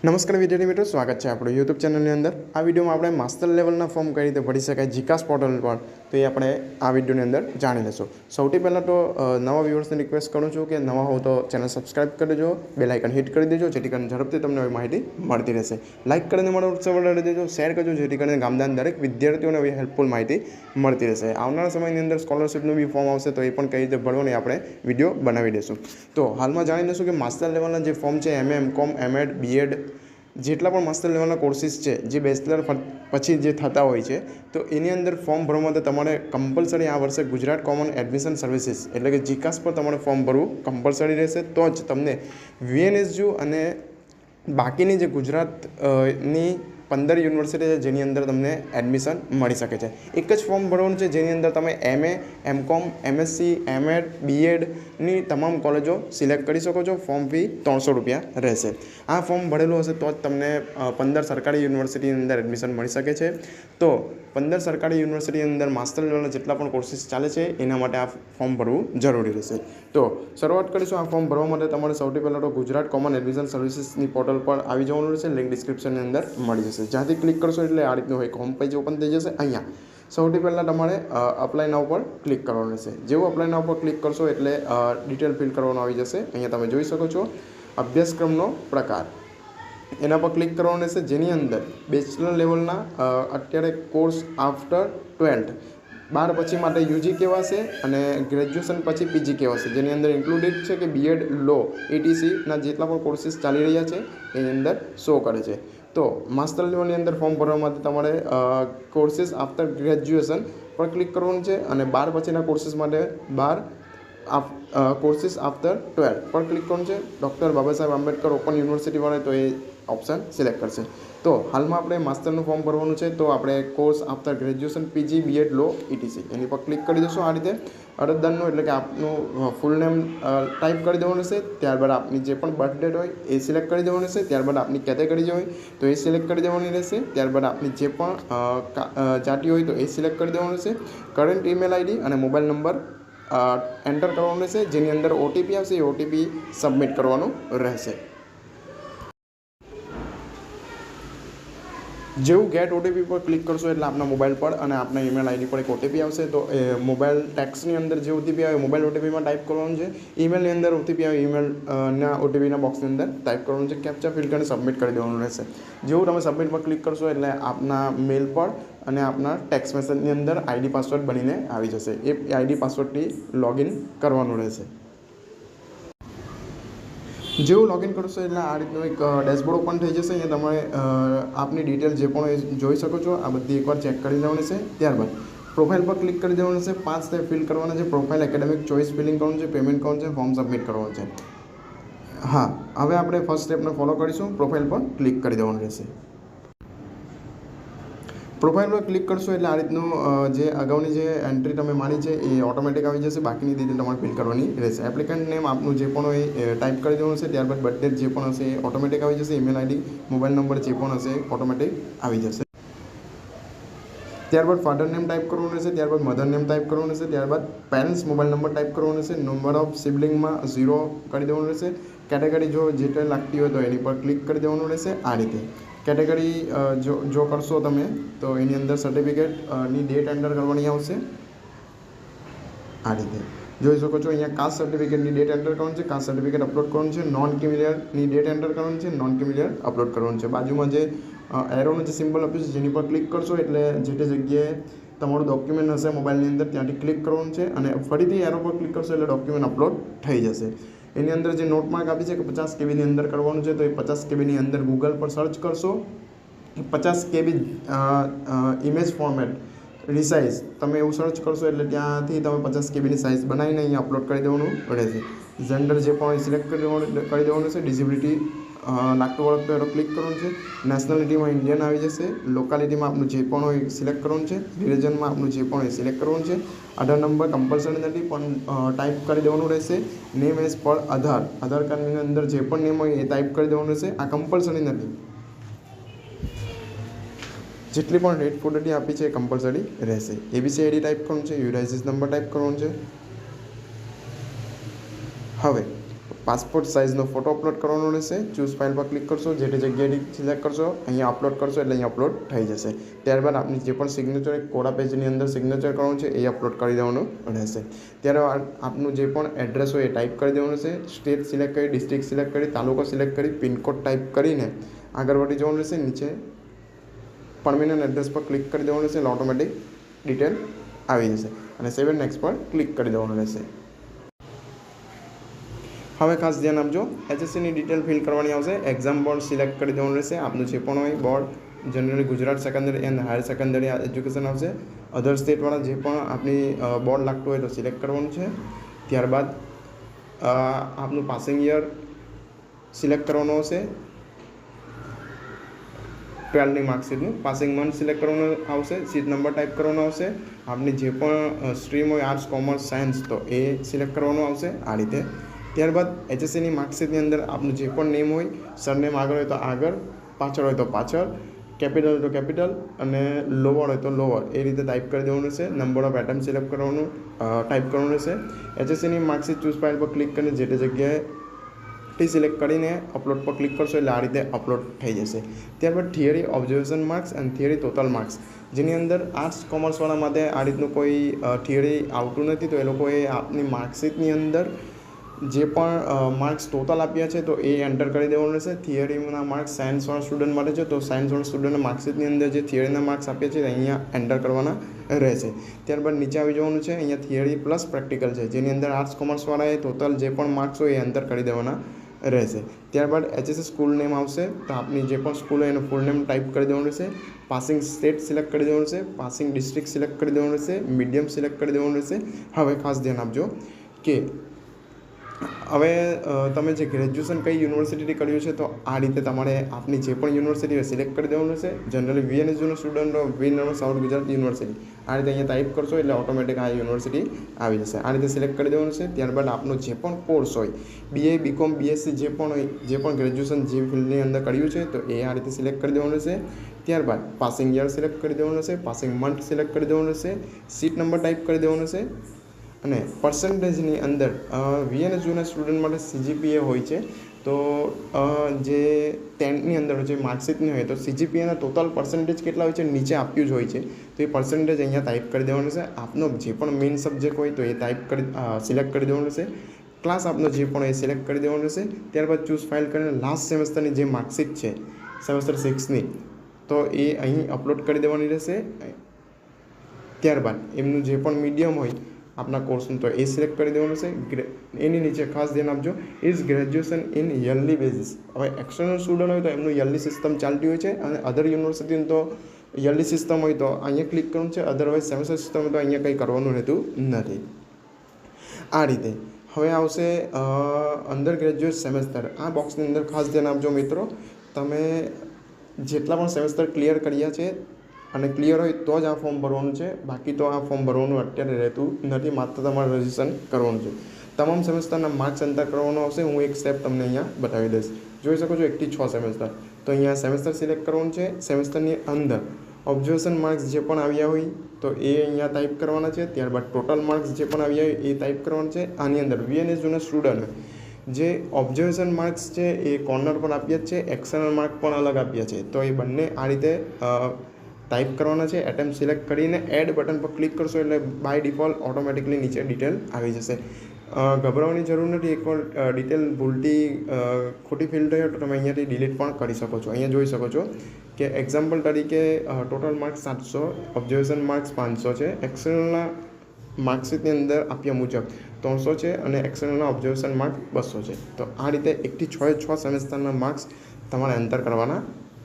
નમસ્કાર વિદ્યાર્થી મિત્રો, સ્વાગત છે આપણું યુટ્યુબ ચેનલની અંદર. આ વિડીયોમાં આપણે માસ્ટર લેવલના ફોર્મ કઈ રીતે ભરી શકાય જીકાસ પોર્ટલ પર તો એ આપણે આ વિડીયોની અંદર જાણી લેશું. સૌથી પહેલાં તો નવા વ્યૂઅર્સને રિક્વેસ્ટ કરું છું કે નવા હો તો ચેનલ સબસ્ક્રાઈબ કરી દેજો, બેલ આઇકન હિટ કરી દેજો, જેથી કરીને ઝડપથી તમને આવી માહિતી મળતી રહેશે. લાઇક કરીને મારો ઉત્સવ વધારી દેજો, શેર કરજો, જેથી કરીને ગામડાના દરેક વિદ્યાર્થીઓને આવી હેલ્પફુલ માહિતી મળતી રહેશે. આવનારા સમયની અંદર સ્કોલરશિપનું બી ફોર્મ આવશે, તો એ પણ કઈ રીતે ભરવાનું આપણે વીડિયો બનાવી દઈશું તો હાલમાં જાણી લઈશું કે માસ્ટર લેવલના જે ફોર્મ છે એમએ કોમ, એમએડ, બીએડ જેટલા પણ માસ્ટર લેવલના કોર્સિસ છે જે બેચલર પછી જે થતા હોય છે તો એની અંદર ફોર્મ ભરવા માટે તમારે કમ્પલસરી આ વર્ષે ગુજરાત કોમન એડમિશન સર્વિસીસ એટલે કે જીકાસ પર તમારે ફોર્મ ભરવું કમ્પલસરી રહેશે તો જ તમને વીએનએસયુ અને બાકીની જે ગુજરાત અ, ની પંદર યુનિવર્સિટી છે જેની અંદર તમને એડમિશન મળી શકે છે. એક જ ફોર્મ ભરવાનું છે જેની અંદર તમે એમએ એમકોમ એમએસસી એમએડ બીએડની તમામ કોલેજો સિલેક્ટ કરી શકો છો. ફોર્મ ફી ત્રણસો રૂપિયા રહેશે. આ ફોર્મ ભરેલું હશે તો જ તમને પંદર સરકારી યુનિવર્સિટીની અંદર એડમિશન મળી શકે છે. તો પંદર સરકારી યુનિવર્સિટીની અંદર માસ્ટર લેવલના જેટલા પણ કોર્સિસ ચાલે છે, એના માટે આ ફોર્મ ભરવું જરૂરી રહેશે. તો શરૂઆત કરીશું આ ફોર્મ ભરવા માટે. તમારે સૌથી પહેલાં તો ગુજરાત કોમન એડમિશન સર્વિસીસની પોર્ટલ પર આવી જવાનું રહેશે. લિંક ડિસ્ક્રિપ્શનની અંદર મળી જશે. જ્યાંથી ક્લિક કરશો એટલે આ રીતનું એક હોમ પેજ ઓપન થઈ જશે અહીંયા. સૌથી પહેલાં તમારે અપ્લાયના ઉપર ક્લિક કરવાનું રહેશે. જેવું અપ્લાયના ઉપર ક્લિક કરશો એટલે ડિટેલ ફિલ કરવાનું આવી જશે. અહીંયા તમે જોઈ શકો છો અભ્યાસક્રમનો પ્રકાર. એના પર ક્લિક કરવાનું રહેશે. જેની અંદર બેચલર લેવલના અત્યારે કોર્સ આફ્ટર ટ્વેલ્થ બાર પછી માટે યુજી કહેવાશે અને ગ્રેજ્યુએશન પછી પીજી કહેવાશે જેની અંદર ઇન્ક્લુડેડ છે કે બીએડ લો એટીસીના જેટલા પણ કોર્સિસ ચાલી રહ્યા છે, એની અંદર શો કરે છે. તો માસ્ટર લેવલની અંદર ફોર્મ ભરવા માટે તમારે કોર્સિસ આફ્ટર ગ્રેજ્યુએશન પર ક્લિક કરવાનું છે અને બાર પછીના કોર્સિસ માટે બાર કોર્સિસ આફ્ટર ટ્વેલ્થ પર ક્લિક કરવાનું છે. Doctor Baba Saheb Ambedkar open university વાળા તો એ ઓપ્શન સિલેક્ટ કરશે. તો હાલમાં આપણે માસ્ટરનું ફોર્મ ભરવાનું છે, તો આપણે course after graduation PG BEd law etc એની પર ક્લિક કરી દઈશું આ રીતે. અરજદારનું એટલે કે આપનું ફૂલ નેમ ટાઈપ કરી દેવાનું રહેશે ત્યારબાદ આપની જે પણ બર્થ ડેટ હોય, એ સિલેક્ટ કરી દેવાનું રહેશે ત્યારબાદ આપની કેટેગરી જે હોય, તો એ સિલેક્ટ કરી દેવાની રહેશે. ત્યારબાદ આપની જે પણ જાતિ હોય, તો એ સિલેક્ટ કરી દેવાનું રહેશે કરંટ ઈમેલ આઈડી અને મોબાઈલ નંબર એન્ટર કરવાનું રહેશે. જેની અંદર ઓટીપી આવશે, એ ઓટીપી સબમિટ કરવાનું રહેશે. જેવું ગેટ ઓટીપી પર ક્લિક કરશો એટલે આપના મોબાઈલ પર અને આપના ઈમેલ આઈડી પર એક ઓટીપી આવશે. તો એ મોબાઈલ ટેક્સની અંદર જે ઓટીપી આવે મોબાઈલ ઓટીપીમાં ટાઈપ કરવાનું છે. ઈમેલની અંદર ઓટીપી આવે ઈમેલ ના ઓટીપીના બોક્સની અંદર ટાઈપ કરવાનું છે. કેપ્ચા ફિલ કરીને સબમિટ કરી દેવાનું રહેશે. જેવું તમે સબમિટ પર ક્લિક કરશો એટલે આપના મેલ પર અને આપના ટેક્સ મેસેજની અંદર આઈડી પાસવર્ડ બનીને આવી જશે. એ આઈડી પાસવર્ડથી લોગિન કરવાનું રહેશે. જેવું લોગિન કરશો એટલે આ રીતનું એક ડેશબોર્ડ ઓપન થઈ જશે. અહીંયા તમારે આપની ડિટેલ જે પણ હોય જોઈ શકો છો. આ બધી એકવાર ચેક કરી લેવાની છે. ત્યારબાદ પ્રોફાઇલ પર ક્લિક કરી દેવાનું છે. પાંચ સ્ટેપ ફિલ કરવાના છે. પ્રોફાઇલ એકેડેમિક ચોઇસ ફિલિંગ કરવાનું છે. પેમેન્ટ કરવાનું છે. ફોર્મ સબમિટ કરવાનું છે. હા, હવે આપણે ફર્સ્ટ સ્ટેપને ફોલો કરીશું. પ્રોફાઇલ પર ક્લિક કરી દેવાનું રહેશે. પ્રોફાઇલ પર ક્લિક કરશો એટલે આ રીતનું જે અગાઉની જે એન્ટ્રી તમે મારી છે એ ઓટોમેટિક આવી જશે. બાકીની ડિટેલ તમારે ફિલ કરવાની રહેશે. એપ્લિકન્ટ નેમ આપનું જે પણ હોય એ ટાઈપ કરી દેવાનું છે. ત્યારબાદ બર્થડેટ જે પણ હશે એ ઓટોમેટિક આવી જશે. ઈમેલ આઈડી મોબાઈલ નંબર જે પણ હશે ઓટોમેટિક આવી જશે. ત્યારબાદ ફાધર નેમ ટાઈપ કરવાનું રહેશે. ત્યારબાદ મધર નેમ ટાઈપ કરવાનું રહેશે. ત્યારબાદ પેરેન્ટ્સ મોબાઈલ નંબર ટાઈપ કરવાનો રહેશે. નંબર ઓફ સિબલિંગમાં ઝીરો કરી દેવાનું રહેશે. કેટેગરી જો જે લાગતી હોય તો એની પર ક્લિક કરી દેવાનું રહેશે. આ રીતે. કેટેગરી જો જો કરશો તમે, તો એની અંદર સર્ટિફિકેટની ડેટ એન્ટર કરવાની આવશે. આ રીતે. જોઈ શકો છો અહીંયા કાસ્ટ સર્ટિફિકેટની ડેટ એન્ટર કરવાની છે કાસ્ટ સર્ટિફિકેટ અપલોડ કરવાનું છે નોન ક્રિમિલિયરની ડેટ એન્ટર કરવાની છે નોન ક્રિમિલિયર અપલોડ કરવાનું છે. બાજુમાં જે એરોનું જે સિમ્બલ આપ્યું છે, જેની પર ક્લિક કરશો એટલે જે તે જગ્યાએ તમારું ડોક્યુમેન્ટ હશે મોબાઈલની અંદર, ત્યાંથી ક્લિક કરવાનું છે અને ફરીથી એરો પર ક્લિક કરશો એટલે ડોક્યુમેન્ટ અપલોડ થઈ જશે. એની અંદર જે નોટમાર્ક આપી છે કે પચાસ કેબીની અંદર કરવાનું છે, તો એ પચાસ કેબીની અંદર ગૂગલ પર સર્ચ કરશો. પચાસ કેબી ઇમેજ ફોર્મેટ રિસાઇઝ તમે એવું સર્ચ કરશો એટલે ત્યાંથી તમે પચાસ કેબીની સાઇઝ બનાવીને અહીંયા અપલોડ કરી દેવાનું રહેશે. જેન્ડર જે પણ સિલેક્ટ કરી દેવાનું કરી દેવાનું છે ડિઝિબિલિટી લાગતું વળગતું એનો ક્લિક કરવાનું છે. નેશનાલિટીમાં ઇન્ડિયન આવી જશે. લોકાલિટીમાં આપનું જે પણ હોય સિલેક્ટ કરવાનું છે. રિલિજનમાં આપનું જે પણ હોય સિલેક્ટ કરવાનું છે. આધાર નંબર કમ્પલસરી નથી, પણ ટાઈપ કરી દેવાનું રહેશે. નેમ એઝ પર આધાર આધાર કાર્ડની અંદર જે પણ નેમ હોય એ ટાઈપ કરી દેવાનું રહેશે. આ કમ્પલસરી નથી. જેટલી પણ રેટ ફોટોટી આપી છે એ કમ્પલસરી રહેશે. એબીસી આઈડી ટાઈપ કરવાનું છે. યુરાઇઝિસ નંબર ટાઈપ કરવાનો છે. હવે પાસપોર્ટ સાઇઝનો ફોટો અપલોડ કરવાનો રહેશે. ચૂઝ ફાઇલ પર ક્લિક કરશો. જે તે જગ્યાએથી સિલેક્ટ કરશો, અહીંયા અપલોડ કરશો એટલે અહીંયા અપલોડ થઈ જશે. ત્યારબાદ આપની જે પણ સિગ્નેચર કોડા પેજની અંદર સિગ્નેચર કરવાનું છે, એ અપલોડ કરી દેવાનું રહેશે. ત્યારબાદ આપનું જે પણ એડ્રેસ હોય એ ટાઈપ કરી દેવાનું છે સ્ટેટ સિલેક્ટ કરી ડિસ્ટ્રિક્ટ સિલેક્ટ કરી, તાલુકો સિલેક્ટ કરી પિનકોડ ટાઈપ કરીને આગળ વધી જવાનું રહેશે. નીચે પરમિનન્ટ એડ્રેસ પર ક્લિક કરી દેવાનું રહેશે. એટલે ઓટોમેટિક ડિટેલ આવી જશે. અને સેવ નેક્સ્ટ પર ક્લિક કરી દેવાનું રહેશે. હવે ખાસ ધ્યાન આપજો. એચએસસીની ડિટેલ ફિલ કરવાની આવશે. એક્ઝામ બોર્ડ સિલેક્ટ કરી દેવાનું રહેશે. આપનું જે પણ હોય board generally Gujarat secondary and higher secondary education આવશે. અધર સ્ટેટવાળા જે પણ આપની બોર્ડ લાગતું હોય તો સિલેક્ટ કરવાનું છે. ત્યારબાદ આપનું પાસિંગ યર સિલેક્ટ કરવાનું આવશે. ટ્વેલ્થની માર્કશીટનું પાસિંગ મંથ સિલેક્ટ કરવાનું આવશે. સીટ નંબર ટાઈપ કરવાનો આવશે. આપની જે પણ સ્ટ્રીમ હોય આર્ટ્સ કોમર્સ સાયન્સ તો એ સિલેક્ટ કરવાનું આવશે. આ રીતે ત્યારબાદ એચએસસીની માર્કશીટની અંદર આપનું જે પણ નેમ હોય સરનેમ આગળ હોય તો આગળ, પાછળ હોય તો પાછળ કેપિટલ હોય તો કેપિટલ અને લોવર હોય તો લોવર એ રીતે ટાઈપ કરી દેવાનું રહેશે નંબર ઓફ આઇટમ સિલેક્ટ કરવાનું ટાઈપ કરવાનું રહેશે એચએસસીની માર્કશીટ ચૂઝ ફાઇલ પર ક્લિક કરીને જે તે જગ્યાએ ટી સિલેક્ટ કરીને અપલોડ પર ક્લિક કરશો એટલે આ રીતે અપલોડ થઈ જશે. ત્યારબાદ થિયરી ઓબ્ઝર્વેશન માર્ક્સ અને થિયરી ટોટલ માર્ક્સ જેની અંદર આર્ટ્સ કોમર્સવાળા માટે આ રીતનું કોઈ થિયરી આવતું નથી, તો એ લોકોએ આપની માર્કશીટની અંદર જે પણ માર્ક્સ ટોટલ આપ્યા છે, તો એ એન્ટર કરી દેવાનું રહેશે. થિયરીના માર્ક્સ સાયન્સવાળા સ્ટુડન્ટ માટે છે, તો સાયન્સવાળા સ્ટુડન્ટના માર્કશીટની અંદર જે થિયરીના માર્ક્સ આપ્યા છે અહીંયા એન્ટર કરવાના રહેશે. ત્યારબાદ નીચે આવી જવાનું છે, અહીંયા થિયરી પ્લસ પ્રેક્ટિકલ છે, જેની અંદર આર્ટ્સ કોમર્સવાળાએ ટોટલ જે પણ માર્ક્સ હોય એ એન્ટર કરી દેવાના રહેશે. ત્યારબાદ એચએસએસ સ્કૂલ નેમ આવશે, તો આપની જે પણ સ્કૂલ હોય એનું ફૂલ નેમ ટાઈપ કરી દેવાનું રહેશે. પાસિંગ સ્ટેટ સિલેક્ટ કરી દેવાનું રહેશે પાસિંગ ડિસ્ટ્રિક્ટ સિલેક્ટ કરી દેવાનું રહેશે મીડિયમ સિલેક્ટ કરી દેવાનું રહેશે. હવે ખાસ ધ્યાન આપજો કે હવે તમે જે ગ્રેજ્યુએશન કઈ યુનિવર્સિટીથી કર્યું છે, તો આ રીતે તમારે આપની જે પણ યુનિવર્સિટી હોય સિલેક્ટ કરી દેવાનું રહેશે generally વીએનએસયુનો student Veer Narmad south Gujarat university આ રીતે અહીંયા ટાઈપ કરશો એટલે ઓટોમેટિક આ યુનિવર્સિટી આવી જશે. આ રીતે સિલેક્ટ કરી દેવાનું છે. ત્યારબાદ આપનો જે પણ કોર્સ હોય બીએ બીકોમ બીએસસી જે પણ હોય, જે પણ ગ્રેજ્યુએશન જે ફિલ્ડની અંદર કર્યું છે, તો એ આ રીતે સિલેક્ટ કરી દેવાનું રહેશે ત્યારબાદ પાસિંગ યર સિલેક્ટ કરી દેવાનું રહેશે પાસિંગ મંથ સિલેક્ટ કરી દેવાનું રહેશે સીટ નંબર ટાઈપ કરી દેવાનું રહેશે અને પર્સન્ટેજની અંદર વીએનએસ જૂના સ્ટુડન્ટ માટે સીજીપીએ હોય છે, તો જે ટેન્થની અંદર છે માર્કશીટની હોય, તો સીજીપીએના ટોટલ પર્સન્ટેજ કેટલા હોય છે? નીચે આપ્યું જ હોય છે. તો એ પર્સન્ટેજ અહીંયા ટાઈપ કરી દેવાનું છે. આપનો જે પણ મેઇન સબ્જેક્ટ હોય, તો એ ટાઈપ કરી સિલેક્ટ કરી દેવાનું છે. ક્લાસ આપનો જે પણ એ સિલેક્ટ કરી દેવાનું રહેશે ત્યારબાદ ચૂઝ ફાઇલ કરીને લાસ્ટ સેમેસ્ટરની જે માર્કશીટ છે સેમેસ્ટર સિક્સની તો એ અહીં અપલોડ કરી દેવાની રહેશે. ત્યારબાદ એમનું જે પણ મીડિયમ હોય આપના કોર્સનું તો એ સિલેક્ટ કરી દેવાનું છે. એની નીચે ખાસ ધ્યાન આપજો. Is graduation in yearly basis હવે એક્સટર્નલ સ્ટુડન્ટ હોય તો એમનું યરલી સિસ્ટમ ચાલતી હોય છે અને અધર યુનિવર્સિટીનું તો યરલી સિસ્ટમ હોય તો અહીંયા ક્લિક કરવાનું છે. અધરવાઇઝ સેમેસ્ટર સિસ્ટમ હોય તો અહીંયા કંઈ કરવાનું રહેતું નથી. આ રીતે. હવે આવશે અંડર ગ્રેજ્યુએટ સેમેસ્ટર આ બોક્સની અંદર ખાસ ધ્યાન આપજો મિત્રો. તમે જેટલા પણ સેમેસ્ટર ક્લિયર કર્યા છે અને ક્લિયર હોય તો જ આ ફોર્મ ભરવાનું છે. બાકી તો આ ફોર્મ ભરવાનું અત્યારે રહેતું નથી. માત્ર તમારે રજિસ્ટ્રેશન કરવાનું છે. તમામ સેમેસ્ટરના માર્ક્સ અંતર કરવાનો આવશે હું એક સ્ટેપ તમને અહીંયા બતાવી દઈશ. જોઈ શકો છો, એકથી છ સેમેસ્ટર તો અહીંયા સેમેસ્ટર સિલેક્ટ કરવાનું છે. સેમેસ્ટરની અંદર ઓબ્ઝર્વેશન માર્ક્સ જે પણ આવ્યા હોય, તો એ અહીંયા ટાઈપ કરવાના છે. ત્યારબાદ ટોટલ માર્ક્સ જે પણ આવ્યા હોય, એ ટાઈપ કરવાના છે. આની અંદર વીએનએસ જૂના સ્ટુડન્ટ જે ઓબ્ઝર્વેશન માર્ક્સ છે, એ કોર્નર પર આપ્યા છે. એક્સટર્નલ માર્ક પણ અલગ આપ્યા છે. તો એ બંને આ રીતે ટાઈપ કરવાના છે એટેમ્પ સિલેક્ટ કરીને એડ બટન પર ક્લિક કરશો એટલે બાય ડિફોલ્ટ ઓટોમેટિકલી નીચે ડિટેલ આવી જશે. ગભરાવાની જરૂર નથી, એકવાર ડિટેલ ભૂલથી ખોટી ફિલ થઈ તો તમે અહીંયાથી ડિલીટ પણ કરી શકો છો. અહીંયા જોઈ શકો છો કે એક્ઝામ્પલ તરીકે ટોટલ માર્ક્સ સાતસો ઓબ્ઝર્વેશન માર્ક્સ પાંચસો છે. એક્સેલના માર્કશીટની અંદર આપ્યા મુજબ ત્રણસો છે અને એક્સેલના ઓબ્ઝર્વેશન માર્ક બસો છે. તો આ રીતે એકથી છ છ સેમેસ્ટરના માર્ક્સ તમારે એન્ટર કરવાના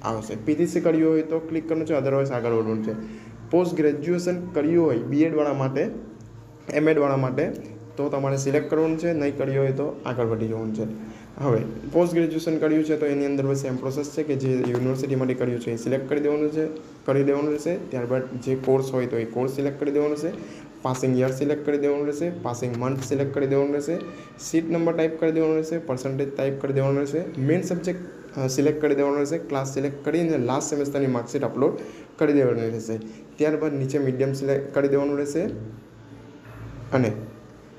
આવશે. પીટીસી કર્યું હોય તો ક્લિક કરવાનું છે અધરવાઇઝ આગળ વધવાનું છે. પોસ્ટ ગ્રેજ્યુએશન કર્યું હોય બીએડવાળા માટે એમએડવાળા માટે, તો તમારે સિલેક્ટ કરવાનું છે, નહીં કર્યું હોય તો આગળ વધી જવાનું છે. હવે પોસ્ટ ગ્રેજ્યુએશન કર્યું છે, તો એની અંદર બસ સેમ પ્રોસેસ છે કે જે યુનિવર્સિટીમાંથી કર્યું છે, એ સિલેક્ટ કરી દેવાનું છે, કરી દેવાનું રહેશે. ત્યારબાદ જે કોર્સ હોય તો એ કોર્સ સિલેક્ટ કરી દેવાનું છે પાસિંગ યર સિલેક્ટ કરી દેવાનું રહેશે. પાસિંગ મંથ સિલેક્ટ કરી દેવાનું રહેશે. સીટ નંબર ટાઈપ કરી દેવાનું રહેશે. પર્સન્ટેજ ટાઈપ કરી દેવાનું રહેશે. મેઇન સબ્જેક્ટ સિલેક્ટ કરી દેવાનો રહેશે. ક્લાસ સિલેક્ટ કરીને લાસ્ટ સેમેસ્ટરની માર્કશીટ અપલોડ કરી દેવાની રહેશે. ત્યારબાદ નીચે મીડિયમ સિલેક્ટ કરી દેવાનું રહેશે. અને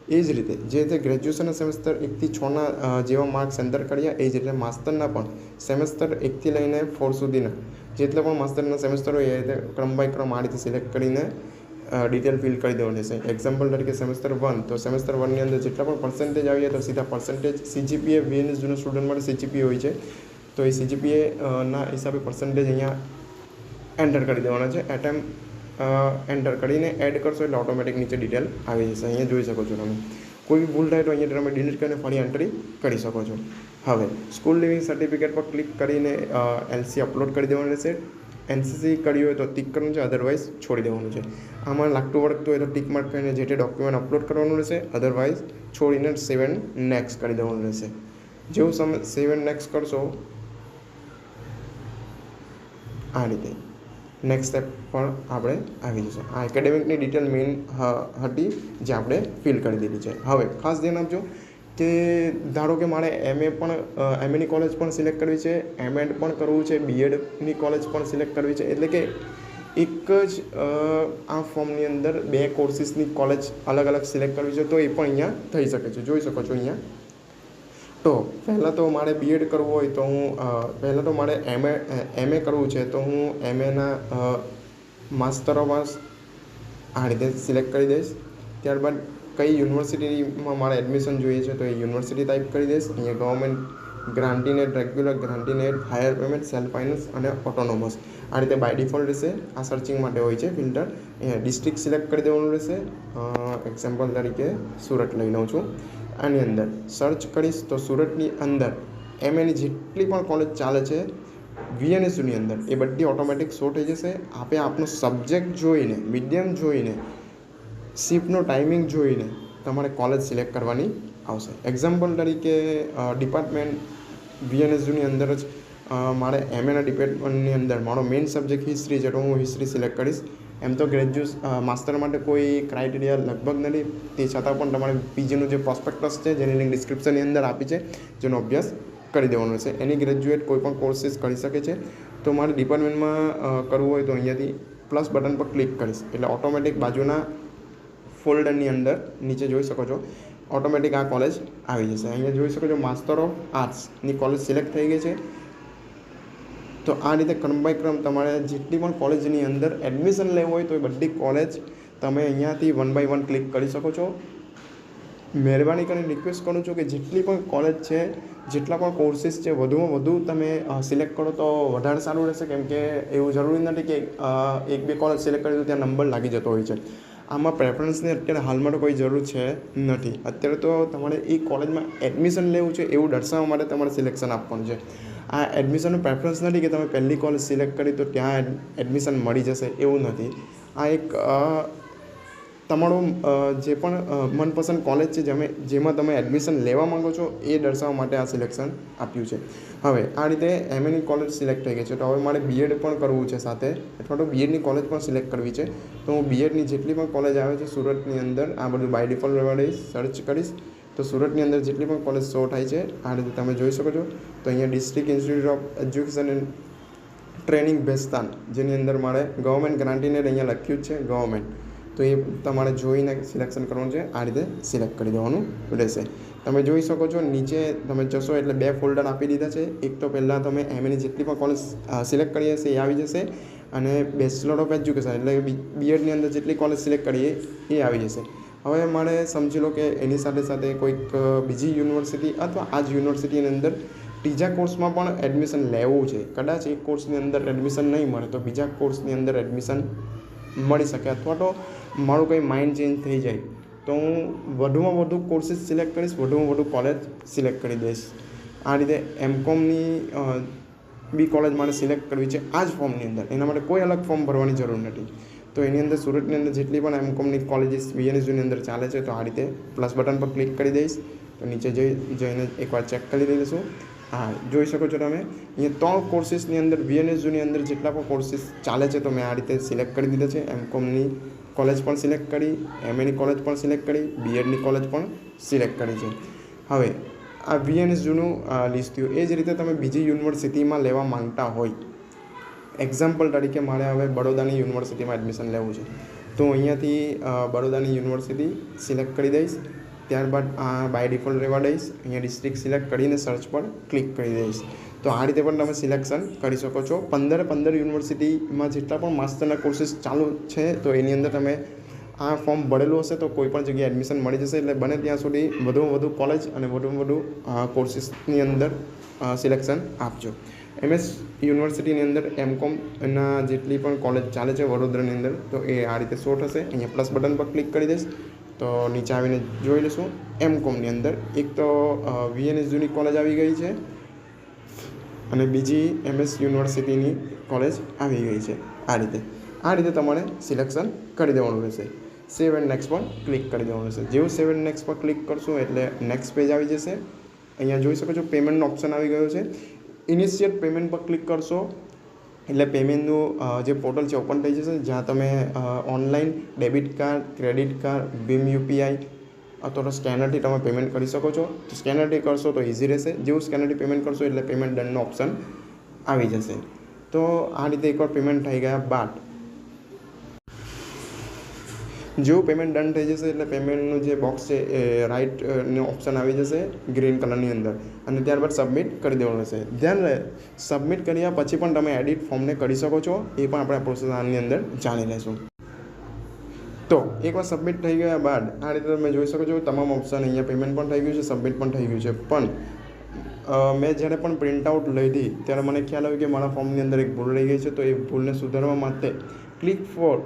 એ જ રીતે જે રીતે ગ્રેજ્યુએશનના સેમેસ્ટર એકથી છના જેવા માર્ક્સ એન્ટર કર્યા, એ જ રીતે માસ્ટરના પણ સેમેસ્ટર એકથી લઈને ફોર સુધીના જેટલા પણ માસ્ટરના સેમેસ્ટર હોય, એ રીતે ક્રમ બાય ક્રમ આ રીતે સિલેક્ટ કરીને ડિટેલ ફિલ કરી દેવાનું રહેશે. એક્ઝામ્પલ તરીકે સેમેસ્ટર વન તો સેમેસ્ટર વનની અંદર જેટલા પણ પર્સન્ટેજ આવીએ, તો સીધા પર્સન્ટેજ સીજીપીએ વીએનએસ જૂના સ્ટુડન્ટ માટે સીજીપીએ હોય છે. તો એ સીજીપીએ ના હિસાબે પર્સન્ટેજ અહીંયા એન્ટર કરી દેવાના છે. એટેમ એન્ટર કરીને એડ કરશો એટલે ઓટોમેટિક નીચે ડિટેલ આવી જશે. અહીંયા જોઈ શકો છો તમે. કોઈ બી ભૂલ થાય તો અહીંયા તમે ડિલીટ કરીને ફરી એન્ટ્રી કરી શકો છો. હવે સ્કૂલ લિવિંગ સર્ટિફિકેટ પર ક્લિક કરીને એલસી અપલોડ કરી દેવાનું રહેશે. એનસીસી કરી હોય તો ટિક કરવાનું છે અધરવાઇઝ છોડી દેવાનું છે. આમાં લાગતું વળગતું હોય તો ટિક માર્ક કરીને જે તે ડોક્યુમેન્ટ અપલોડ કરવાનું રહેશે અધરવાઇઝ છોડીને સેવન નેક્સ્ટ કરી દેવાનું રહેશે. જેવું તમે સેવન નેક્સ્ટ કરશો આ રીતે. નેક્સ્ટ સ્ટેપ પણ આપણે આવી જશે. આ એકેડેમિકની ડિટેલ મેઇન હતી જે આપણે ફિલ કરી દીધી છે. હવે, ખાસ ધ્યાન આપજો કે ધારો કે મારે એમએ પણ એમએની કોલેજ પણ સિલેક્ટ કરવી છે એમએડ પણ કરવું છે બીએડની કોલેજ પણ સિલેક્ટ કરવી છે, એટલે કે એક જ આ ફોર્મની અંદર બે કોર્સિસની કોલેજ અલગ અલગ સિલેક્ટ કરવી છે, તો એ પણ અહીંયા થઈ શકે છે. જોઈ શકો છો અહીંયા. તો પહેલાં તો મારે બીએડ કરવું હોય તો હું પહેલાં તો મારે એમએ એમએ કરવું છે તો હું એમએના માસ્તરોમાં આ રીતે સિલેક્ટ કરી દઈશ. ત્યારબાદ કઈ યુનિવર્સિટીમાં મારે એડમિશન જોઈએ છે તો એ યુનિવર્સિટી ટાઈપ કરી દઈશ. અહીંયા government grant in aid regular grant in aid higher payment, self finance અને ઓટોનોમસ. આ રીતે બાય ડિફોલ્ટ રહેશે. આ સર્ચિંગ માટે હોય છે ફિલ્ટર. અહીંયા ડિસ્ટ્રિક્ટ સિલેક્ટ કરી દેવાનું રહેશે. એક્ઝામ્પલ તરીકે સુરત લઈ લઉં છું. આની અંદર. સર્ચ કરીશ તો સુરતની અંદર એમએની જેટલી પણ કોલેજ ચાલે છે વીએનએસયુની અંદર, એ બધી ઓટોમેટિક શો થઈ જશે. આપે આપનો સબ્જેક્ટ જોઈને મીડિયમ જોઈને શિફ્ટનો ટાઈમિંગ જોઈને તમારે કોલેજ સિલેક્ટ કરવાની આવશે. એક્ઝામ્પલ તરીકે ડિપાર્ટમેન્ટ વીએનએસયુની અંદર જ મારે એમએના ડિપાર્ટમેન્ટની અંદર, મારો મેઇન સબ્જેક્ટ હિસ્ટ્રી છે, તો હું હિસ્ટ્રી સિલેક્ટ કરીશ. એમ તો ગ્રેજ્યુએસ માસ્ટર માટે કોઈ ક્રાઇટેરિયા લગભગ નથી. તે છતાં પણ તમારે પીજીનું જે પ્રોસ્પેક્ટસ છે, જેની લિંક ડિસ્ક્રિપ્શનની અંદર આપી છે, જેનો અભ્યાસ કરી દેવાનો છે. એની ગ્રેજ્યુએટ કોઈ પણ કોર્સીસ કરી શકે છે. તો મારે ડિપાર્ટમેન્ટમાં કરવું હોય તો અહીંયાથી પ્લસ બટન પર ક્લિક કરીશ. એટલે ઓટોમેટિક બાજુના ફોલ્ડરની અંદર નીચે જોઈ શકો છો. ઓટોમેટિક આ કોલેજ આવી જશે. અહીંયા જોઈ શકો છો માસ્ટર ઓફ આર્ટ્સની કોલેજ સિલેક્ટ થઈ ગઈ છે. તો આ રીતે ક્રમ બાય ક્રમ તમારે જેટલી પણ કોલેજની અંદર એડમિશન લેવું હોય તો એ બધી કોલેજ તમે અહીંયાથી વન બાય વન ક્લિક કરી શકો છો. મહેરબાની કરીને રિક્વેસ્ટ કરું છું કે જેટલી પણ કોલેજ છે, જેટલા પણ કોર્સીસ છે, વધુમાં વધુ તમે સિલેક્ટ કરો તો વધારે સારું રહેશે. કેમ કે એવું જરૂરી નથી કે એક બે કોલેજ સિલેક્ટ કરી તો ત્યાં નંબર લાગી જતો હોય છે. આમાં પ્રેફરન્સની અત્યારે હાલમાં તો કોઈ જરૂર છે નથી. અત્યારે તો તમારે એ કોલેજમાં એડમિશન લેવું છે એવું દર્શાવવા માટે તમારે સિલેક્શન આપવાનું છે. આ એડમિશનનું પ્રેફરન્સ નથી કે તમે પહેલી કોલેજ સિલેક્ટ કરી તો ત્યાં એડમિશન મળી જશે, એવું નથી. આ એક તમારો જે પણ મનપસંદ કોલેજ છે, જેમે, જેમાં તમે એડમિશન લેવા માંગો છો, એ દર્શાવવા માટે આ સિલેક્શન આપ્યું છે. હવે, આ રીતે એમએની કોલેજ સિલેક્ટ થઈ ગઈ છે, તો હવે મારે બીએડ પણ કરવું છે સાથે, અથવા તો બીએડની કોલેજ પણ સિલેક્ટ કરવી છે. તો હું બીએડની જેટલી પણ કોલેજ આવે છે, સુરતની અંદર, આ બધું બાય ડિફોલ્ટ વડે સર્ચ કરીશ. તો સુરતની અંદર જેટલી પણ કોલેજ શો થાય છે, આ રીતે તમે જોઈ શકો છો. તો અહીંયા district institute of education and training Bhestan જેની અંદર મારે ગવર્મેન્ટ ગ્રાન્ટીને અહીંયા લખ્યું જ છે ગવર્મેન્ટ તો એ તમારે જોઈને સિલેક્શન કરવાનું છે, આ રીતે સિલેક્ટ કરી દેવાનું રહેશે. તમે જોઈ શકો છો, નીચે તમે જશો એટલે બે ફોલ્ડર આપી દીધા છે. એક તો પહેલાં તમે એમએની જેટલી પણ કોલેજ સિલેક્ટ કરી હશે એ આવી જશે અને બેચલર ઓફ એજ્યુકેશન એટલે બીએડની અંદર જેટલી કોલેજ સિલેક્ટ કરીએ એ આવી જશે. હવે મારે સમજી લો કે એની સાથે સાથે કોઈક બીજી યુનિવર્સિટી અથવા આ જ યુનિવર્સિટીની અંદર ત્રીજા કોર્સમાં પણ એડમિશન લેવું છે. કદાચ એક કોર્સની અંદર એડમિશન નહીં મળે તો બીજા કોર્સની અંદર એડમિશન મળી શકે અથવા તો મારું કંઈ માઇન્ડ ચેન્જ થઈ જાય. તો હું વધુમાં વધુ કોર્સીસ સિલેક્ટ કરીશ, વધુમાં વધુ કોલેજ સિલેક્ટ કરી દઈશ. આ રીતે એમકોમની બી કોલેજ મારે સિલેક્ટ કરવી છે આ જ ફોર્મની અંદર. એના માટે કોઈ અલગ ફોર્મ ભરવાની જરૂર નથી. તો એની અંદર સુરતની અંદર જેટલી પણ એમકોમની કોલેજીસ બીએનએસયુની અંદર ચાલે છે, તો આ રીતે પ્લસ બટન પર ક્લિક કરી દઈશ. તો નીચે જઈ, જઈને એકવાર ચેક કરી લઈશું. હા, જોઈ શકો છો તમે. અહીંયા ત્રણ કોર્સીસની અંદર બીએનએસયુની અંદર જેટલા પણ કોર્સીસ ચાલે છે, તો મેં આ રીતે સિલેક્ટ કરી દીધા છે. એમકોમની કોલેજ પણ સિલેક્ટ કરી એમએની કોલેજ પણ સિલેક્ટ કરી બીએડની કોલેજ પણ સિલેક્ટ કરી છે. હવે, આ વીએનએસયુનું લિસ્ટ થયું. એ જ રીતે તમે બીજી યુનિવર્સિટીમાં લેવા માંગતા હોય એક્ઝામ્પલ તરીકે મારે હવે બડોદાની યુનિવર્સિટીમાં એડમિશન લેવું છે. તો અહીંયાથી બડોદાની યુનિવર્સિટી સિલેક્ટ કરી દઈશ. ત્યારબાદ આ બાય ડિફોલ્ટ રહેવા દઈશ. અહીંયા ડિસ્ટ્રિક્ટ સિલેક્ટ કરીને સર્ચ પર ક્લિક કરી દઈશ. તો આ રીતે પણ તમે સિલેક્શન કરી શકો છો. પંદર પંદર યુનિવર્સિટીમાં જેટલા પણ માસ્ટરના કોર્સીસ ચાલુ છે, તો એની અંદર તમે આ ફોર્મ ભરેલું હશે તો કોઈ પણ જગ્યાએ એડમિશન મળી જશે. એટલે બને ત્યાં સુધી વધુમાં વધુ કોલેજ અને વધુમાં વધુ કોર્સીસની અંદર સિલેક્શન આપજો. એમએસ યુનિવર્સિટીની અંદર એમ કોમના જેટલી પણ કોલેજ ચાલે છે વડોદરાની અંદર, તો એ આ રીતે શો થશે. અહીંયા પ્લસ બટન પર ક્લિક કરી દઈશ, તો નીચે આવીને જોઈ લઈશું. એમ કોમની અંદર એક તો વીએનએસ જૂની કોલેજ આવી ગઈ છે અને બીજી એમએસ યુનિવર્સિટીની કોલેજ આવી ગઈ છે આ રીતે. આ રીતે તમારે સિલેક્શન કરી દેવાનું રહેશે. સેવ એન્ડ નેક્સ્ટ પર ક્લિક કરી દેવાનું રહેશે. જેવું સેવ એન્ડ નેક્સ્ટ પર ક્લિક કરશો એટલે નેક્સ્ટ પેજ આવી જશે. અહીંયા જોઈ શકો છો, પેમેન્ટનો ઓપ્શન આવી ગયો છે. ઇનિશિયેટ પેમેન્ટ પર ક્લિક કરશો. એટલે પેમેન્ટનું જે પોર્ટલ છે ઓપન થઈ જશે, જ્યાં તમે online debit card credit card Bhim UPI અથવા તો સ્કેનરથી તમે પેમેન્ટ કરી શકો છો. સ્કેનરથી કરશો તો ઇઝી રહેશે. જેવું સ્કેનરથી પેમેન્ટ કરશો એટલે પેમેન્ટ ડનનો ઓપ્શન આવી જશે. તો આ રીતે એકવાર પેમેન્ટ થઈ ગયા બાદ જેવું પેમેન્ટ ડન થઈ જશે એટલે પેમેન્ટનું જે બોક્સ છે એ રાઇટ નો ઓપ્શન આવી જશે ગ્રીન કલરની અંદર. અને ત્યારબાદ સબમિટ કરી દેવાનું રહેશે ધ્યાન રહે સબમિટ કર્યા પછી પણ તમે એડિટ ફોર્મને કરી શકો છો. એ પણ આપણે પ્રોસેસ આની અંદર જાણી લેશું. તો, એકવાર સબમિટ થઈ ગયા બાદ, આ રીતે તમે જોઈ શકો છો, તમામ ઓપ્શન અહીંયા પેમેન્ટ પણ થઈ ગયું છે સબમિટ પણ થઈ ગયું છે. પણ મેં જ્યારે પણ પ્રિન્ટ આઉટ લીધી ત્યારે મને ખ્યાલ આવ્યો કે મારા ફોર્મની અંદર એક ભૂલ રહી ગઈ છે. તો એ ભૂલને સુધારવા માટે ક્લિક ફોર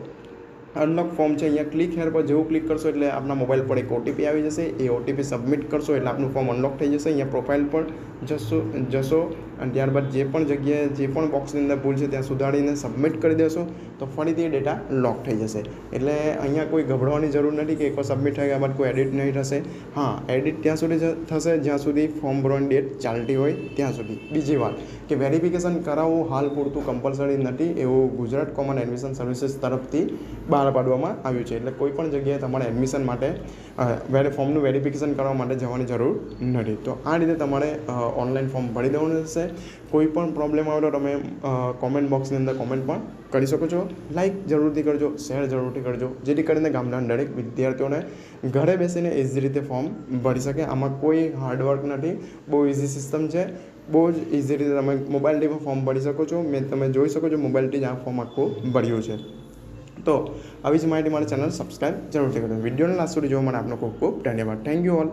અનલોક ફોર્મ છે. અહીંયા ક્લિક હેર પર જેવું ક્લિક કરશો એટલે આપણા મોબાઈલ પર એક ઓટીપી આવી જશે. એ ઓટીપી સબમિટ કરશો એટલે આપનું ફોર્મ અનલોક થઈ જશે. અહીંયા પ્રોફાઇલ પર જશો જશો. અને ત્યારબાદ જે પણ જગ્યાએ જે પણ બોક્સની અંદર ભૂલ છે ત્યાં સુધારીને સબમિટ કરી દેશો, તો ફરીથી એ ડેટા લોક થઈ જશે. એટલે અહીંયા કોઈ ગભરાવાની જરૂર નથી કે એકવાર સબમિટ થઈ ગયા બાદ કોઈ એડિટ નહીં થશે. હા એડિટ ત્યાં સુધી થશે, જ્યાં સુધી ફોર્મ ભરવાની ડેટ ચાલતી હોય ત્યાં સુધી. બીજી વાત, કે વેરિફિકેશન કરાવવું હાલ પૂરતું કમ્પલસરી નથી એવું ગુજરાત કોમન એડમિશન સર્વિસીસ તરફથી બહાર પાડવામાં આવ્યું છે. એટલે કોઈ પણ જગ્યાએ તમારે એડમિશન માટે વેરે ફોર્મનું વેરિફિકેશન કરવા માટે જવાની જરૂર નથી. તો આ રીતે તમારે ઓનલાઈન ફોર્મ ભરી દેવાનું રહેશે. કોઈ પણ પ્રોબ્લેમ આવે તો તમે કોમેન્ટ બોક્સની અંદર કોમેન્ટ પણ કરી શકો છો. લાઈક જરૂરથી કરજો શેર જરૂરથી કરજો, જેથી કરીને ગામના દરેક વિદ્યાર્થીઓને ઘરે બેસીને ઇઝી રીતે ફોર્મ ભરી શકે. આમાં કોઈ હાર્ડવર્ક નથી, બહુ ઇઝી સિસ્ટમ છે. બહુ જ ઇઝી રીતે તમે મોબાઈલથી પણ ફોર્મ ભરી શકો છો. મેં તમે જોઈ શકો છો મોબાઈલથી જ આ ફોર્મ આખું ભર્યું છે. તો, આવી જ માહિતી મારી ચેનલ સબસ્ક્રાઈબ જરૂરથી કરજો. વિડીયોને લાસ્ટ સુધી જોવા માટે આપનો ખૂબ ખૂબ ધન્યવાદ. Thank you all